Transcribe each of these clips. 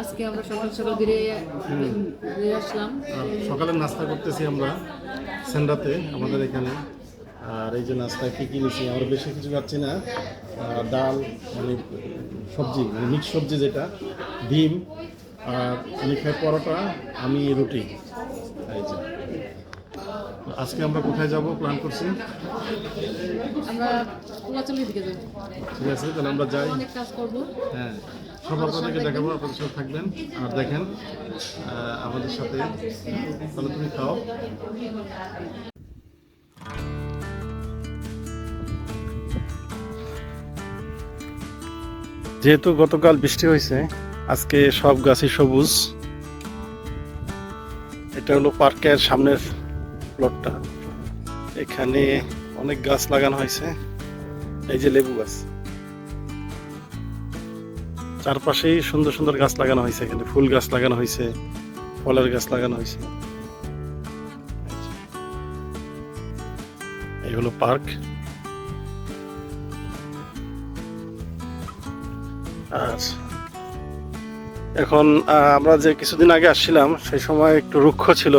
আজকে আমরা সকাল সকাল বেরিয়ে বেরিয়ে আসলাম। সকালে নাস্তা করতেছি আমরা সেন্ডাতে আমাদের এখানে। আর এই যে নাস্তায় কী কিনেছি আমরা বেশি কিছু খাচ্ছি না। ডাল মানে সবজি মানে মিক্স সবজি যেটা ডিম আর আমি খাই পরোটা আমি রুটি। এই যে। আজকে আমরা কোথায় যাব প্ল্যান করছি? আমরা দিকে যাব। ঠিক আছে তাহলে আমরা যাই। অনেক কাজ করব। হ্যাঁ। সব আপনাদেরকে দেখাবো, আপনাদের সাথে থাকবেন। আর দেখেন আমাদের সাথে তাহলে তুমি খাও। যেহেতু গতকাল বৃষ্টি হয়েছে, আজকে সব গাছই সবুজ। এটা হলো পার্কের সামনের প্লটটা এখানে অনেক গাছ লাগানো হয়েছে। এই যে লেবু গাছ। চারপাশেই সুন্দর সুন্দর গাছ লাগানো হয়েছে এখানে। ফুল গাছ লাগানো হয়েছে, ফলের গাছ লাগানো হয়েছে। এই হলো পার্ক। আর এখন আমরা যে কিছুদিন আগে আসছিলাম, সেই সময় একটু রুক্ষ ছিল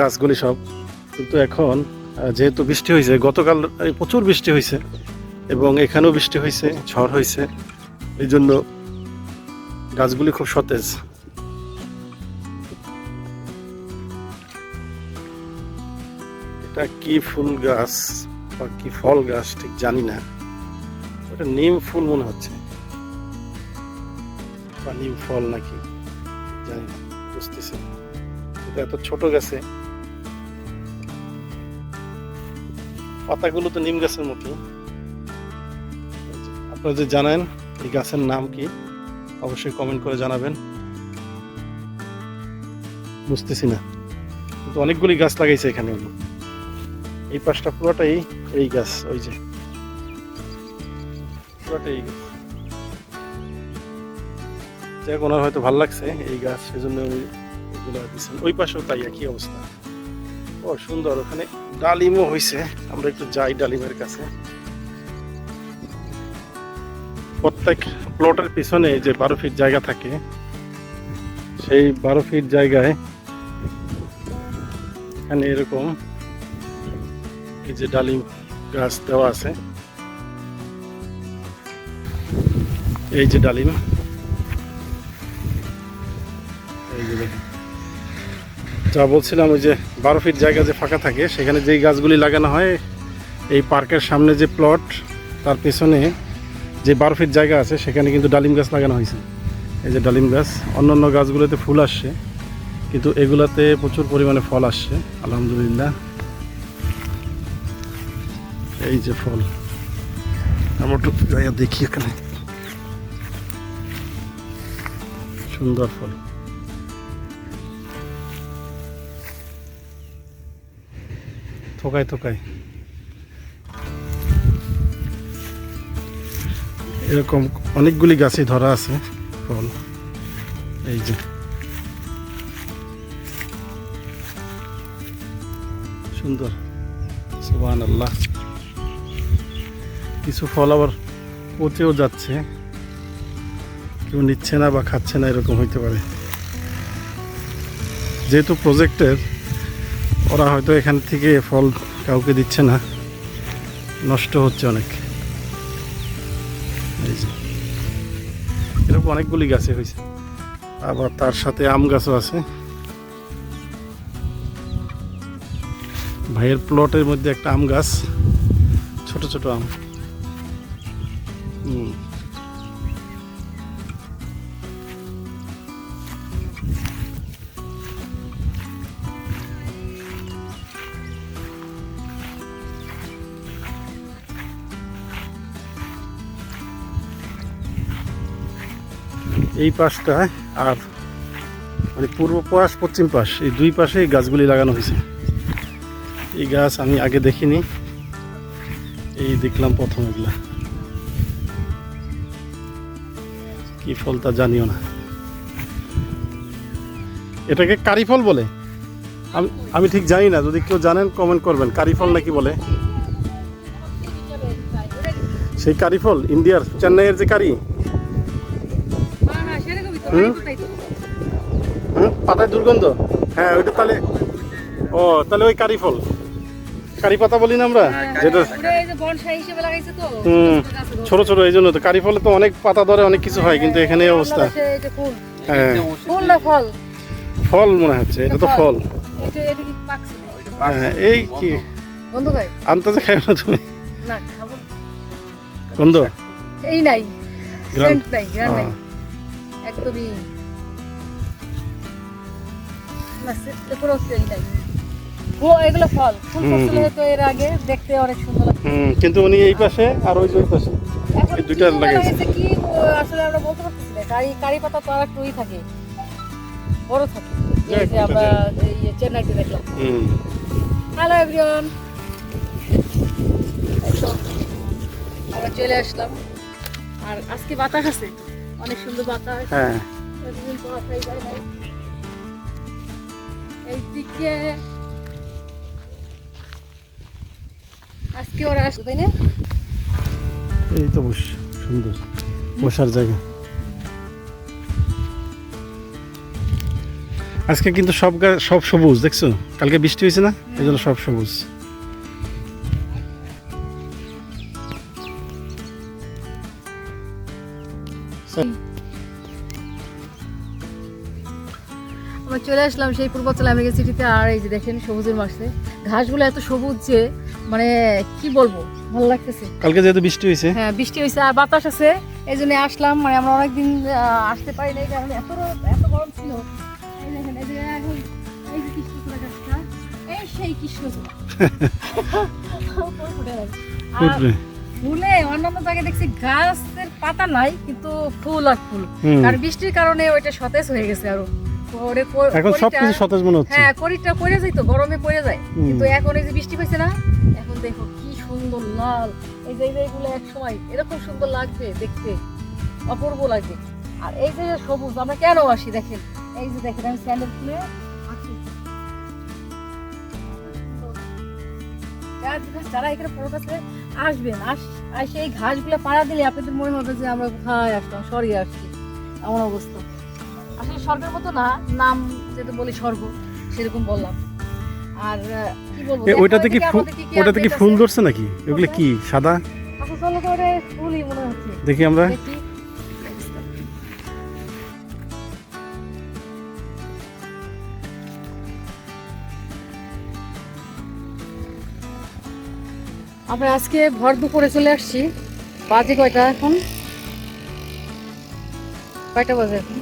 গাছগুলি সব। কিন্তু এখন যেহেতু বৃষ্টি হয়েছে, গতকাল প্রচুর বৃষ্টি হয়েছে এবং এখানেও বৃষ্টি হয়েছে, ঝড় হয়েছে। এই জন্য গাছগুলি খুব সতেজ। এটা কি ফুল গাছ বা কি ফল গাছ ঠিক জানি না। ওটা নিম ফুল মনে হচ্ছে। বা নিম ফল নাকি, জানি না, বুঝতেছি এটা এত ছোট গাছে। পাতাগুলো তো নিম গাছের মতো। আপনারা যে জানেন এই গাছের নাম কি? অবশ্যই কমেন্ট করে জানাবেন। বুঝতেছি না। কিন্তু অনেকগুলি গাছ লাগাইছে এখানে এই পাশটা পুরোটাই এই গাছ, ওই যে। পুরোটাই এই গাছ। ওনার হয়তো ভালো লাগছে এই গাছ, সেজন্য ওই পাশেও তাই, একই অবস্থা। ও, সুন্দর, ওখানে ডালিমও হয়েছে আমরা একটু যাই ডালিমের কাছে। প্রত্যেক প্লটের পিছনে যে বারো ফিট জায়গা থাকে, সেই বারো ফিট জায়গায় এখানে এরকম এই যে ডালিম গাছ দেওয়া আছে এই যে ডালিম। যা বলছিলাম, ওই যে বারো ফিট জায়গা যে ফাঁকা থাকে, সেখানে যেই গাছগুলি লাগানো হয়, এই পার্কের সামনে যে প্লট তার পেছনে যে বারো ফিট জায়গা আছে, সেখানে কিন্তু ডালিম গাছ লাগানো হয়েছে। এই যে ডালিম গাছ, অন্যান্য গাছগুলোতে ফুল আসছে, কিন্তু এগুলাতে প্রচুর পরিমাণে ফল আসছে, আলহামদুলিল্লাহ। এই যে ফল। আমরা একটু দেখি এখানে। সুন্দর ফল। থোকায় থোকায়। এরকম অনেকগুলি গাছে ধরা আছে। ফল। এই যে। সুন্দর। সুবান আল্লাহ কিছু ফল আবার পচেও যাচ্ছে। কেউ নিচ্ছে না বা খাচ্ছে না, এরকম হইতে পারে। যেহেতু প্রজেক্টের, ওরা হয়তো এখান থেকে ফল কাউকে দিচ্ছে না। নষ্ট হচ্ছে অনেক। এরকম অনেকগুলি গাছে হয়েছে। আবার তার সাথে আম গাছও আছে। ভাইয়ের প্লটের মধ্যে একটা আম গাছ, ছোট ছোট আম। হুম। এই পাশটায় আর মানে পূর্ব পাশ, পশ্চিম পাশ, এই দুই পাশে এই গাছগুলি লাগানো হয়েছে। এই গাছ আমি আগে দেখিনি। এই দেখলাম প্রথম এগুলা। কি ফল তা জানিও না। এটাকে কারি ফল বলে। আমি আমি ঠিক জানি না, যদি কেউ জানেন কমেন্ট করবেন। কারি ফল নাকি বলে? সেই কারি ফল, ইন্ডিয়ার, চেন্নাইয়ের যে কারি। হুম? পাতায় দুর্গন্ধ? হ্যাঁ ওইটা তাহলে ও তাহলে ওই কারি ফল। কারি পাতা বলি না আমরা? যেটা ওটা এই যে বনসাই হিসেবে লাগাইছে তো। হুম ছোট ছোট এই জন্য তো। কারি ফলে তো অনেক পাতা ধরে অনেক কিছু হয় কিন্তু এখানে এই অবস্থা। বাংলাদেশে এই যে ফুল। হ্যাঁ। ফল ফল? মনে হচ্ছে এটা তো ফল। হ্যাঁ এই কি? আনতে খাই না তুমি? গন্ধ? এই নাই। নাই নাই। ও এগুলো ফল। ফুল হয়তো এর আগে দেখতে অনেক সুন্দর লাগে কিন্তু উনি এই পাশে আর ওই ওই পাশে। এই দুইটা লাগাইছে। কি আসলে আমরা বলতে পারতেছি না। কারি কারি পাতা তো আর একটুই থাকে। বড় থাকে। এই যে আমরা এই চেন্নাইতে দেখলাম। হুম। হ্যালো এভরিওয়ান আমরা চলে আসলাম। আর আজকে বাতাস আছে। অনেক সুন্দর বাতাস। হ্যাঁ। এইদিকে আজকে ওরা আসবে তাই না? এই তো বস সুন্দর। বসার জায়গা। আজকে কিন্তু সব সব সবুজ দেখছ? কালকে বৃষ্টি হয়েছে না? এই জন্য সব সবুজ। আমরা চলে আসলাম সেই পূর্বাচল আমেরিকা সিটিতে আর এই যে দেখেন সবুজের মাসে ঘাসগুলো এত সবুজ যে মানে কি বলব? ভালো লাগতেছে। কালকে যেহেতু বৃষ্টি হয়েছে। হ্যাঁ বৃষ্টি হয়েছে আর বাতাস আছে এই জন্য আসলাম। মানে আমরা অনেকদিন আসতে পারি নাই কারণ এত এত গরম ছিল। এই দেখেন এই যে এখন এই যে কৃষ্ণচূড়া গাছটা এই সেই কৃষ্ণচূড়া। আর ফুটবে। ফুলে অন্যান্য জায়গায় দেখছি গাছের পাতা নাই কিন্তু ফুল আর ফুল। কারণ বৃষ্টির কারণে ওইটা সতেজ হয়ে গেছে আরও। এখন সব কড়িটা- কিছু সতেজ মনে হচ্ছে। হ্যাঁ কড়িটা পড়ে যায় তো গরমে পড়ে যায়। কিন্তু এখন এই যে বৃষ্টি পাইছে না এখন দেখো কি সুন্দর লাল। এই যে এইগুলো এক সময় এরকম সুন্দর লাগবে দেখতে অপূর্ব লাগবে। আর এই যে সবুজ আমরা কেন আসি দেখেন? এই যে দেখেন আমি স্যান্ডেল খুলে যারা- যারা এখানে পড়ে আসবেন আস আর সেই ঘাসগুলো পাড়া দিলে আপনাদের মনে হবে যে আমরা কোথায় আসতাম সরি আসছি। এমন অবস্থা। আসলে স্বর্গের মতো না নাম যেহেতু বলি স্বর্গ সেরকম বললাম। আর কি বলব ওইটাতে কি ওটাতে কি ফুল ধরছে নাকি? ওগুলো কি সাদা? ওটা ফুলই মনে হচ্ছে। দেখি আমরা। আমরা আজকে ভর দুপুরে চলে আসছি। বাজে কয়টা এখন? কয়টা বাজে এখন?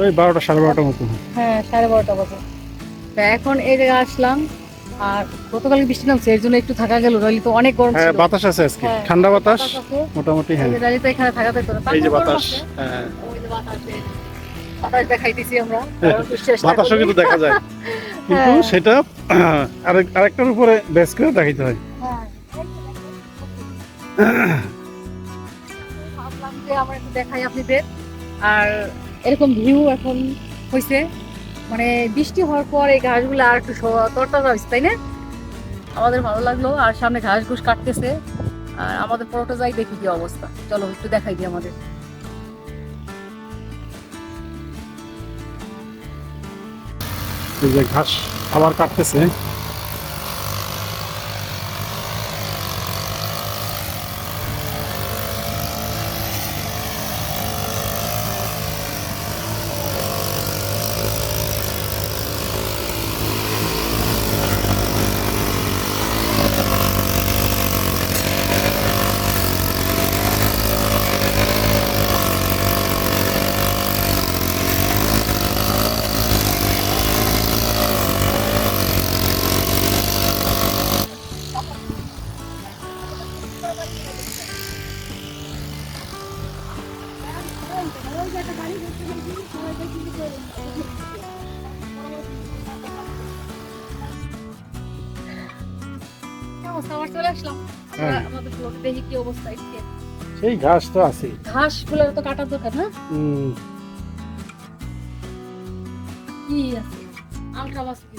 ওই বারোটা সাড়ে বারোটার মতো। হ্যাঁ সাড়ে বারোটা বাজে। তা এখন এই জায়গায় আসলাম আর গতকাল বৃষ্টি নামছে এর জন্য একটু থাকা গেল। নইলে তো অনেক গরম হ্যাঁ বাতাস আছে আজকে। হ্যাঁ, ঠান্ডা বাতাস মোটামুটি হ্যাঁ। এই তো এখানে থাকা যেত না। এই যে বাতাস হ্যাঁ। ওই যে বাতাসে। বাতাস দেখাইতেছি আমরা। বাতাসও কিন্তু দেখা যায়। কিন্তু হ্যাঁ। সেটা আরেক আরেকটার উপরে বেস করে দেখাইতে হয়। হ্যাঁ। আমরা দেখাই আর এরকম ভিউ এখন হয়েছে মানে বৃষ্টি হওয়ার পর এই ঘাসগুলো আর একটু তরতাজা হয়েছে তাই না? আমাদের ভালো লাগল আর সামনে ঘাস ঘুষ কাটতেছে। আর আমাদের পরোটা যাই দেখি কি অবস্থা। চলো একটু দেখাই দিই আমাদের। এই যে ঘাস আবার কাটতেছে কি অবস্থা এদিকে। সেই ঘাস তো আছে। ঘাসগুলো তো কাটার দরকার না? কি আছে? কি?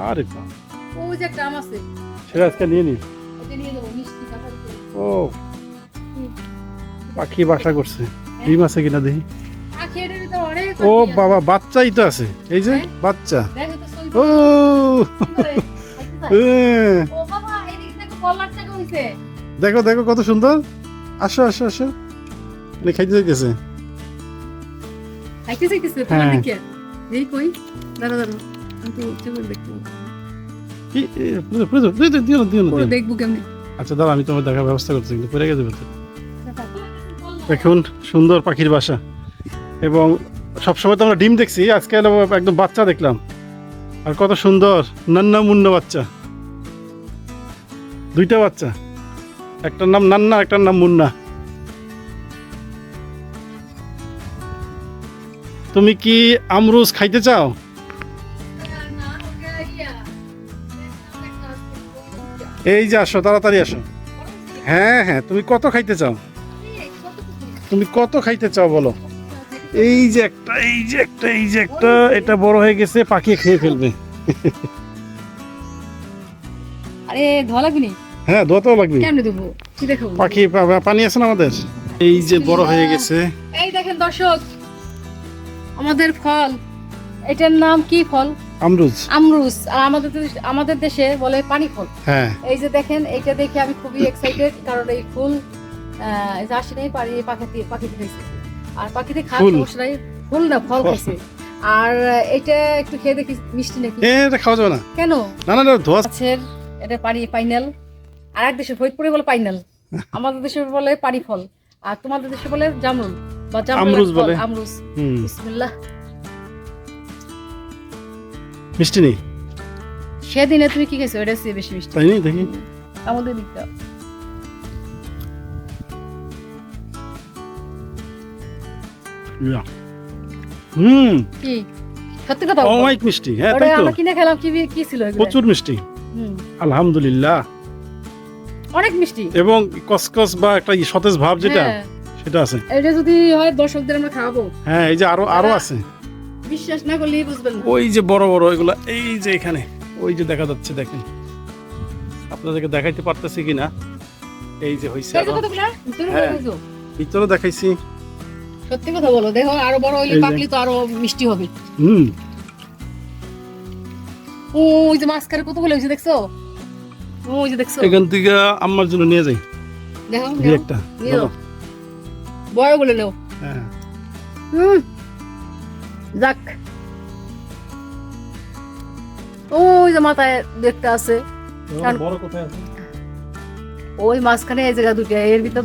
আরে বাপ, ওই যে একটা আছে। সেটা আজকে নিয়ে নি ওটা নিয়ে মিষ্টি কাঁঠাল ও। পাখি বাসা করছে। ডিম আছে কিনা দেখি। ও বাবা বাচ্চাই তো আছে। এই যে হ্যাঁ? বাচ্চা। তো ছবি ও। বাবা এদিকে দেখো দেখো কত সুন্দর। আসো আসো আসো। নে খাইতে যাইতেছে। খাইতে হ্যাঁ। তোমার দিকে? এই কই? দাঁড়া দাঁড়া। আমি তো উঠে বলে কি পুরো- পুরো দিও না, দিও না, দিও না, পুরো দিও না। দেখব কেমনি? আচ্ছা দাঁড়া আমি তোমার দেখার ব্যবস্থা কিন্তু পড়ে গেছে ভেতরে। দেখুন সুন্দর পাখির বাসা। এবং সবসময় তো আমরা ডিম দেখছি আজকে একদম বাচ্চা দেখলাম। আর কত সুন্দর নান্না মুন্না বাচ্চা। দুইটা বাচ্চা। একটার নাম নান্না, একটার নাম মুন্না। তুমি কি আমরুজ খাইতে চাও? এই যে আসো, তাড়াতাড়ি আসো। হ্যাঁ হ্যাঁ তুমি কত খাইতে চাও? তুমি কত খাইতে চাও বলো? এই যে একটা, এই যে একটা, এই যে একটা, এটা বড় হয়ে গেছে পাখি খেয়ে ফেলবে। আরে, ধোয়া হ্যাঁ দোয়াতেও লাগবে। কেমনে দেবো? কি দেখাবো? পাখি পানি আছে না আমাদের? এই যে বড় হয়ে গেছে। এই দেখেন দর্শক আমাদের ফল। এটার নাম কি ফল? আমরুজ। আমরুজ। আর আমাদের আমাদের দেশে বলে পানি ফল হ্যাঁ। এই যে দেখেন এইটা দেখে আমি খুবই এক্সাইটেড কারণ এই ফুল আহ, এই যে আসে নাই পারি পাখিতে পাখিতে খাইছে। আর পাখিতে খাওয়ার ফুল। সমস্যা নাই ফুল না ফল। খাইছে। আর এটা একটু খেয়ে দেখি মিষ্টি নাকি? এ, এটা খাওয়া যাবে না। কেন? না না না ধোয়া এটা পানি পাইনাল আর এক দেশে ফরিদপুরে বলে পাইনাল আমাদের দেশে বলে পানি ফল আর তোমাদের দেশে বলে জামরুল বা জামরুল আমরুজ বলে। আমরুজ। বিসমিল্লাহ। মিষ্টি নেই? সেদিনে তুমি কি খাইছো এটা চেয়ে বেশি মিষ্টি। তাই নেই? দেখি। আমাদের দিকটা। হুম। কি? সত্যি কথা। অমাইক মিষ্টি। হ্যাঁ তাই তো। আমরা কিনে খেলাম কি কি ছিল প্রচুর মিষ্টি। হুম, আলহামদুলিল্লাহ। অনেক মিষ্টি। এবং কসকস বা একটা সতেজ ভাব যেটা হ্যাঁ, সেটা আছে। এটা যদি হয় দর্শকদের আমরা খাওয়াবো। হ্যাঁ এই যে আরও আরও আছে। বিশ্বাস না করলেই বুঝবেন না। ওই যে বড় বড় এগুলা এই যে এখানে ওই যে দেখা যাচ্ছে দেখেন। আপনাদেরকে দেখাইতে পারতেছি কিনা? এই যে হইছে আরও। কতগুলা? তুমি হ্যাঁ। ভিতরে দেখাইছি। সত্যি কথা বলো দেখো আরও বড় হইলে এই যে। পাকলি তো আরও মিষ্টি হবে। হুম। ও, ওই যে মাঝখানে কতগুলো হয়েছে দেখছ? ওই যে দেখছ। এখান থেকে আম্মার জন্য নিয়ে যাই। দেখো একটা নেও। হ্যাঁ। হুম। যাক। ওই যে মাথায় দেখতে আছে। বড় কোথায় আছে? ওই মাঝখানে এই জায়গা দুটো এর ভিতর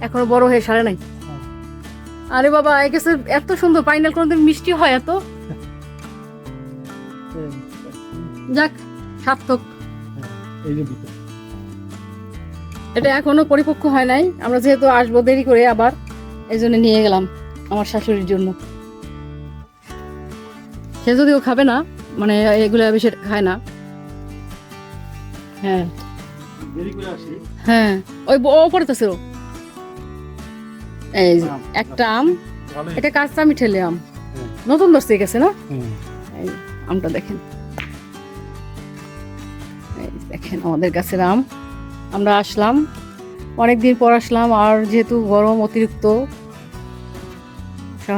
এখনও বড় হয়ে সারে নাই। আরে বাবা এ গেছে এত সুন্দর পাইনাল কোনদিন মিষ্টি হয় এত। যাক সার্থক। এই যে ভিতরে এটা এখনও পরিপক্ক হয় নাই। আমরা যেহেতু আসব দেরি করে আবার এই জন্য নিয়ে গেলাম আমার শাশুড়ির জন্য। সে যদিও খাবে না মানে এগুলো বেশি খায় না। হ্যাঁ। হ্যাঁ। ওই তো ছিল এই একটা আম এটা কাঁচা মিঠেলে আম। হুম। নতুন দর্শে গেছে না? এই আমটা দেখেন। দেখেন আমাদের গাছের আম আমরা আসলাম। অনেক দিন পর আসলাম আর যেহেতু গরম অতিরিক্ত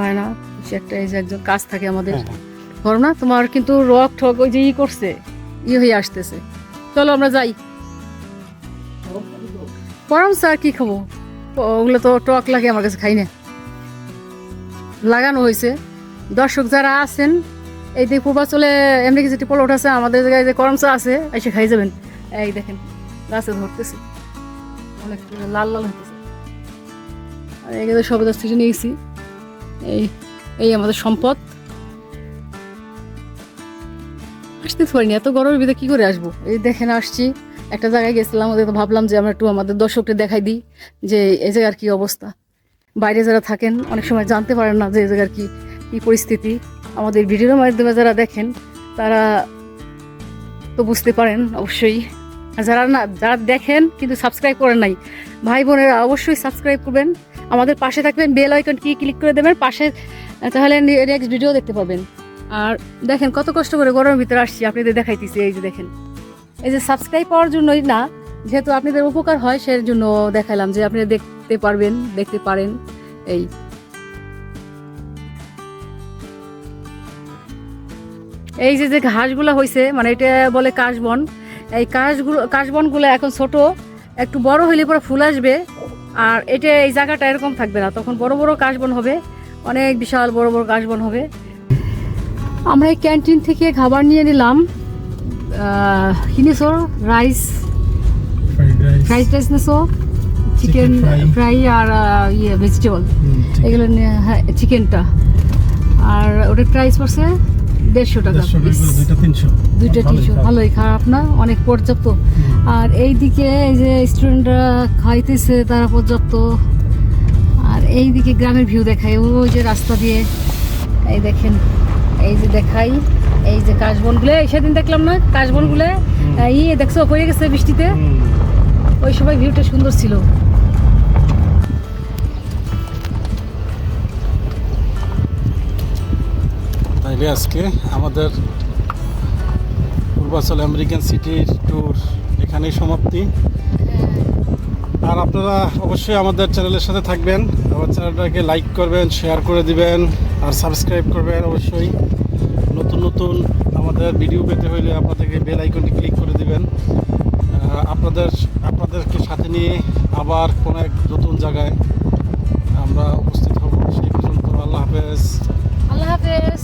হয় না সে একটা এই যে একজন কাজ থাকে আমাদের। হ্যাঁ, হ্যাঁ। না তোমার কিন্তু রক ঠক ওই যে ই করছে ই হয়ে আসতেছে। চলো আমরা যাই। পরাম স্যার কি খাব ওগুলো তো টক লাগে আমার কাছে খাই না। লাগানো হয়েছে। দর্শক যারা আছেন এই যে পূর্বাচলে এমনি কিছু প্লট আছে আমাদের জায়গায় যে করমচা আছে এসে খাই যাবেন। এই দেখেন, গাছে ধরতেছে। অনেক লাল লাল হতেছে আর এই এগুলো সবেদার থেকে নিয়েছি, এই এই আমাদের সম্পদ। আসতে পারিনি, এত গরমের ভিতরে কি করে আসব? এই দেখেন, আসছি। একটা জায়গায় গেছিলাম, ওদের ভাবলাম যে আমরা একটু আমাদের দর্শকদের দেখাই দিই যে এই জায়গার কি অবস্থা। বাইরে যারা থাকেন, অনেক সময় জানতে পারেন না যে এই জায়গার কি কি পরিস্থিতি। আমাদের ভিডিওর মাধ্যমে যারা দেখেন, তারা তো বুঝতে পারেন, অবশ্যই। যারা না, যারা দেখেন কিন্তু সাবস্ক্রাইব করেন নাই, ভাই বোনেরা অবশ্যই সাবস্ক্রাইব করবেন। আমাদের পাশে থাকবেন বেল আইকন কি ক্লিক করে দেবেন, পাশে তাহলে নেক্সট ভিডিও দেখতে পাবেন। আর দেখেন কত কষ্ট করে গরমের ভিতরে আসছি, আপনাদের দেখাইতেছি, এই যে দেখেন। এই যে সাবস্ক্রাইব পাওয়ার জন্যই না, যেহেতু আপনাদের উপকার হয় সেই জন্য দেখালাম যে আপনি দেখতে পারবেন, দেখতে পারেন, এই। এই যে যে ঘাসগুলো হয়েছে মানে এটা বলে কাশবন এই কাশগুলো কাশবনগুলো এখন ছোট একটু বড় হইলে পরে ফুল আসবে। আর এটা এই জায়গাটা এরকম থাকবে না তখন বড় বড় কাশবন হবে অনেক বিশাল বড় বড় কাশবন হবে। আমরা এই ক্যান্টিন থেকে খাবার নিয়ে নিলাম আহ, কি রাইস। Fried rice. নিয়েছো চিকেন ফ্রাই। আর ইয়ে ভেজিটেবল এগুলো নিয়ে হ্যাঁ চিকেনটা। আর ওটার প্রাইস পড়ছে দেড়শো টাকা। দুইটা তিনশো। ভালোই খারাপ। না অনেক পর্যাপ্ত। আর এইদিকে এই যে স্টুডেন্টরা খাইতেছে তারা পর্যাপ্ত। আর এইদিকে গ্রামের ভিউ দেখায় ওই যে রাস্তা দিয়ে এই দেখেন এই যে দেখাই এই যে কাশবনগুলো। এই সেদিন দেখলাম না কাশবনগুলো? ই দেখছ পড়ে গেছে বৃষ্টিতে? ওই সময় ভিউটা সুন্দর ছিল। তাইলে আজকে আমাদের পূর্বাচল আমেরিকান সিটির ট্যুর এখানেই সমাপ্তি। আর আপনারা অবশ্যই আমাদের চ্যানেলের সাথে থাকবেন, আমার চ্যানেলটাকে লাইক করবেন শেয়ার করে দিবেন, আর সাবস্ক্রাইব করবেন অবশ্যই। নতুন নতুন আমাদের ভিডিও পেতে হইলে আপনাদেরকে বেল আইকনটি ক্লিক করে দিবেন। আপনাদের, আপনাদেরকে সাথে নিয়ে আবার কোনো এক নতুন জায়গায় আমরা উপস্থিত হব। সেই পর্যন্ত আল্লাহ হাফেজ। আল্লাহ হাফেজ।